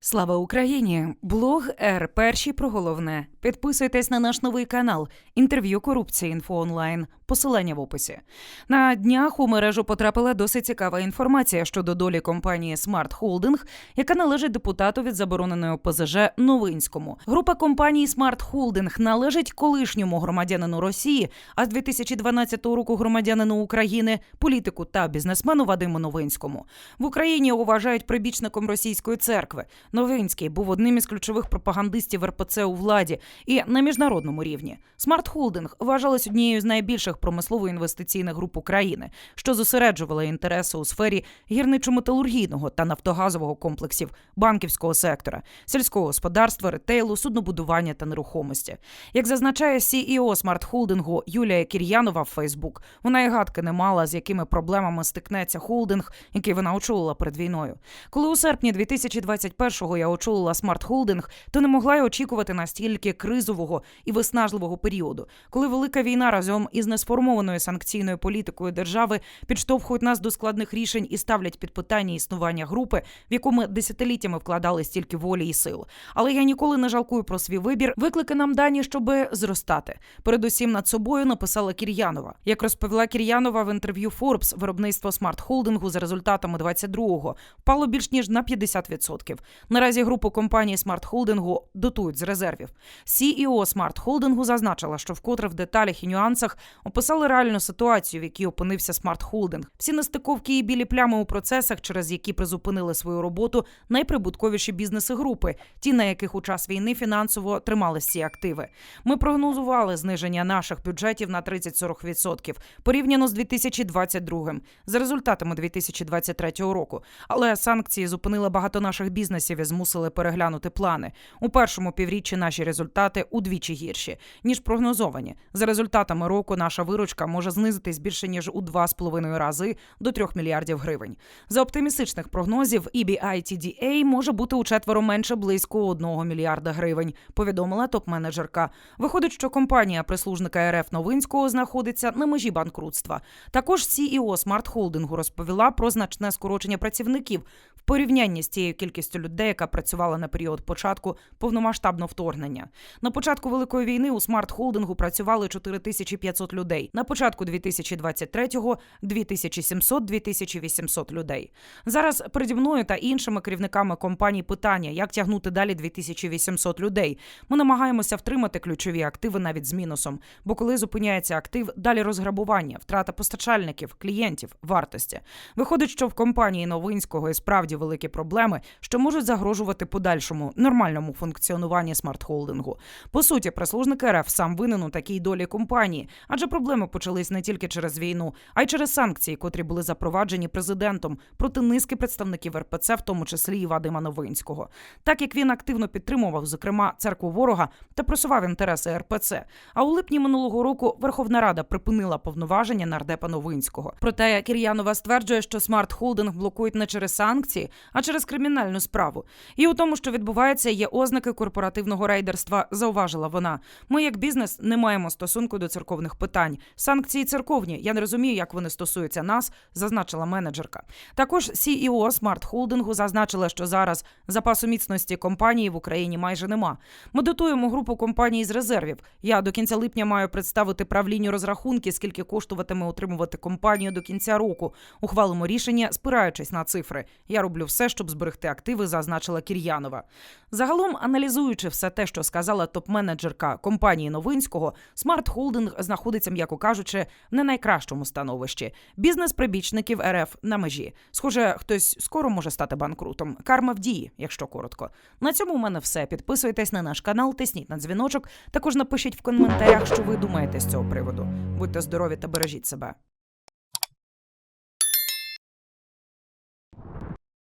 Слава Україні! Блог Р. Перші про головне. Підписуйтесь на наш новий канал. Інтерв'ю корупції інфо онлайн. Посилання в описі. На днях у мережу потрапила досить цікава інформація щодо долі компанії Smart Holding, яка належить депутату від забороненої ОПЗЖ Новинському. Група компаній Smart Holding належить колишньому громадянину Росії, а з 2012 року громадянину України, політику та бізнесмену Вадиму Новинському. В Україні його вважають прибічником російської церкви. Новинський був одним із ключових пропагандистів РПЦ у владі і на міжнародному рівні. Смарт Холдинг вважалась однією з найбільших промислово-інвестиційних груп України, що зосереджувала інтереси у сфері гірничо-металургійного та нафтогазового комплексів, банківського сектора, сільського господарства, ретейлу, суднобудування та нерухомості. Як зазначає CEO Смарт Холдингу Юлія Кір'янова в Фейсбук, вона і гадки не мала, з якими проблемами стикнеться холдинг, який вона очолила перед війною. Коли у серпні 2021-го я очолила Смарт Холдинг, то не могла й очікувати настільки кризового і виснажливого періоду, коли велика війна разом із несформованою санкційною політикою держави підштовхують нас до складних рішень і ставлять під питання існування групи, в яку ми десятиліттями вкладали стільки волі і сил. Але я ніколи не жалкую про свій вибір. Виклики нам дані, щоб зростати. Передусім над собою написала Кір'янова. Як розповіла Кір'янова в інтерв'ю Forbes, виробництво смарт холдингу за результатами 22-го впало більш ніж на 50%. Наразі групу компанії смарт холдингу дотують з резервів. CEO смарт холдингу зазначила, що вкотре в деталях і нюансах описали реальну ситуацію, в якій опинився смарт холдинг. Всі нестиковки і білі плями у процесах, через які призупинили свою роботу найприбутковіші бізнеси групи, ті, на яких у час війни фінансово тримали ці активи. Ми прогнозували зниження наших бюджетів на 30-40% порівняно з 2022 за результатами 2023 року. Але санкції зупинили багато наших бізнесів і змусили переглянути плани. У першому півріччі наші результати удвічі гірші ніж прогнозовані. За результатами року наша виручка може знизитись більше ніж у 2,5 рази до 3 мільярдів гривень. За оптимістичних прогнозів, EBITDA може бути у четверо менше близько 1 мільярда гривень. Повідомила топ-менеджерка. Виходить, що компанія прислужника РФ Новинського знаходиться на межі банкрутства. Також CEO Смарт Холдингу розповіла про значне скорочення працівників в порівнянні з тією кількістю людей, яка працювала на період початку повномасштабного вторгнення. На початку великої війни у Смарт Холдингу працювали 4500 людей. На початку 2023-го – 2700-2800 людей. Зараз переді мною та іншими керівниками компаній питання, як тягнути далі 2800 людей. Ми намагаємося втримати ключові активи навіть з мінусом. Бо коли зупиняється актив, далі розграбування, втрата постачальників, клієнтів, вартості. Виходить, що в компанії Новинського і справді великі проблеми, що можуть загрожувати подальшому нормальному функціонуванні смарт-холдингу. По суті, прислужник РФ сам винен у такій долі компанії, адже проблеми почались не тільки через війну, а й через санкції, котрі були запроваджені президентом проти низки представників РПЦ, в тому числі і Вадима Новинського. Так як він активно підтримував, зокрема, церкву ворога та просував інтереси РПЦ. А у липні минулого року Верховна Рада припинила повноваження нардепа Новинського. Проте Кір'янова стверджує, що смарт холдинг блокують не через санкції, а через кримінальну справу. І у тому, що відбувається, є ознаки корпоративного рейдерства, зауважила вона. Ми, як бізнес, не маємо стосунку до церковних питань. Санкції церковні. Я не розумію, як вони стосуються нас, зазначила менеджерка. Також CEO смарт холдингу зазначила, що зараз запасу міцності компанії в Україні майже нема. Ми дотуємо групу компаній з резервів. Я до кінця липня маю представити правлінню розрахунки, скільки коштуватиме утримувати компанію до кінця року. Ухвалимо рішення, спираючись на цифри. Я роблю все, щоб зберегти активи, зазначила Кір'янова. Загалом, аналізуючи все те, що сказала топ-менеджерка компанії Новинського, Смарт Холдинг знаходиться, м'яко кажучи, в не найкращому становищі. Бізнес прибічників РФ на межі. Схоже, хтось скоро може стати банкрутом. Карма в дії, якщо коротко. На цьому у мене все. Підписуйтесь на наш канал, тисніть на дзвіночок. Також напишіть в коментарях, що ви думаєте з цього приводу. Будьте здорові та бережіть себе.